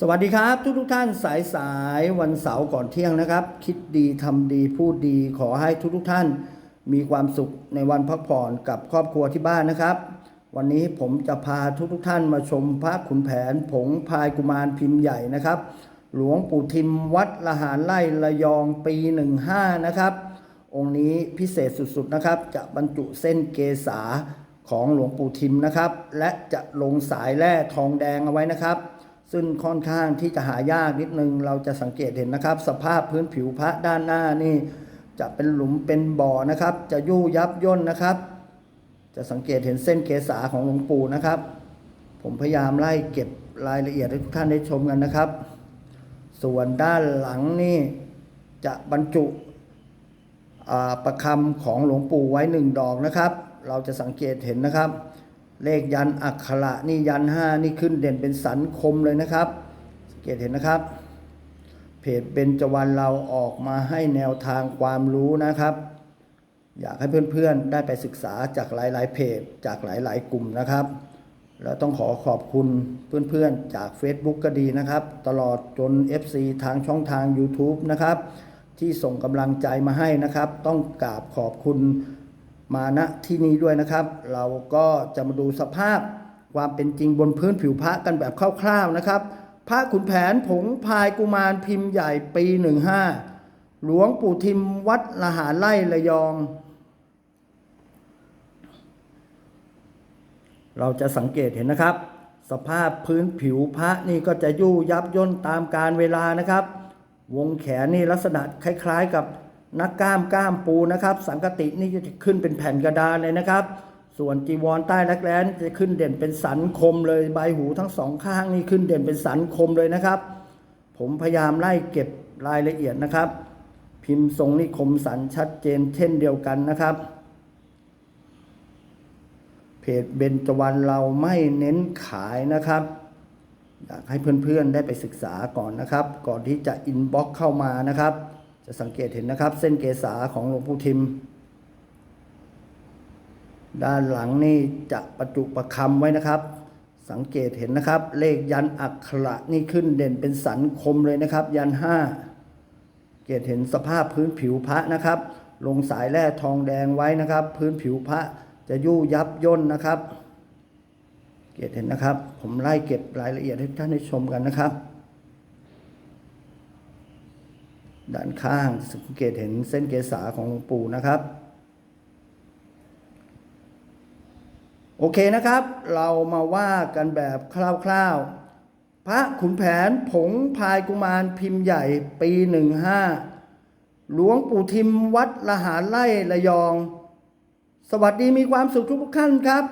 สวัสดีครับทุกทุกท่านสายสายวันเสาร์ก่อนเที่ยงนะครับ คิดดีทำดีพูดดีขอให้ทุกทุกท่าน มีความสุขในวันพักผ่อนกับครอบครัวที่บ้านนะครับ วันนี้ผมจะพาทุกทุกท่านมาชมพระขุนแผนผงพายกุมารพิมพ์ใหญ่นะครับ หลวงปู่ทิมวัดละหารไร่ระยองปี 15 นะครับ องค์นี้พิเศษสุดๆนะครับ จะบรรจุเส้นเกษาของหลวงปู่ทิมนะครับ และจะลงสายแร่ทองแดงเอาไว้นะครับ ซึ่งค่อนข้างที่จะหายากนิดนึง เราจะสังเกตเห็นนะครับ สภาพพื้นผิวพระด้านหน้านี่ จะเป็นหลุมเป็นบ่อนะครับ จะยู่ยับย่นนะครับ จะสังเกตเห็นเส้นเกษาของหลวงปู่นะครับ ผมพยายามไล่เก็บรายละเอียดให้ทุกท่านได้ชมกันนะครับ ส่วนด้านหลังนี่จะบรรจุประคำของหลวงปู่ไว้หนึ่งดอกนะครับ เราจะสังเกตเห็นนะครับ เลขยันอักขระนี่ยันห้านี่ขึ้นเด่นเป็นสันคมเลยนะครับสังเกตเห็นนะครับ เพจเบญจวรรณเราออกมาให้แนวทางความรู้นะครับ อยากให้เพื่อนๆได้ไปศึกษาจากหลายๆเพจจากหลายๆกลุ่มนะครับแล้วต้องขอขอบคุณเพื่อนๆ จาก Facebook ก็ดีนะครับ ตลอดจน FC ทางช่องทาง YouTube นะครับ ที่ส่งกำลังใจมาให้นะครับ ต้องกราบขอบคุณ มาณที่นี้ด้วยนะครับ เราก็จะมาดูสภาพความเป็นจริงบนพื้นผิวพระกันแบบคร่าวๆนะครับ พระขุนแผนผงพายกุมารพิมพ์ใหญ่ปี 15 หลวงปู่ทิมวัดละหาไร่ระยอง เราจะสังเกตเห็นนะครับ สภาพพื้นผิวพระนี่ก็จะยู่ยับย่นตามการเวลานะครับ วงแขนนี่ลักษณะคล้าย ๆกับ นักกล้ามกล้ามปูนะครับ สังกตินี่จะขึ้นเป็นแผ่นกระดานเลยนะครับ ส่วนจีวรใต้รักแร้นจะขึ้นเด่นเป็นสันคมเลยใบหูทั้งสองข้างนี่ขึ้นเด่นเป็นสันคมเลยนะครับ ผมพยายามไล่เก็บรายละเอียดนะครับ พิมพ์ทรงนี่คมสันชัดเจนเช่นเดียวกันนะครับเพจเบญจวรรณเราไม่เน้นขายนะครับ อยากให้เพื่อนๆได้ไปศึกษาก่อนนะครับ ก่อนที่จะอินบ็อกเข้ามานะครับ จะสังเกตเห็นนะครับ เส้นเกษาของหลวงปู่ทิม ด้านหลังนี่จะประจุประคำไว้นะครับ สังเกตเห็นนะครับ เลขยันอักขระนี่ขึ้นเด่นเป็นสันคมเลยนะครับ ยันห้าเกตเห็นสภาพพื้นผิวพระนะครับ ลงสายแร่ทองแดงไว้นะครับ พื้นผิวพระจะยู่ยับย่นนะครับ เกตเห็นนะครับ ผมไล่เก็บรายละเอียดให้ท่านได้ชมกันนะครับ ด้านข้างสังเกตเห็นเส้นเกษาของหลวงปู่นะครับ โอเคนะครับ เรามาว่ากันแบบคร่าวๆ พระขุนแผนผงพายกุมารพิมพ์ใหญ่ปีหนึ่งห้าหลวงปู่ทิมวัดละหารไร่ระยอง สวัสดีมีความสุขทุกท่านครับ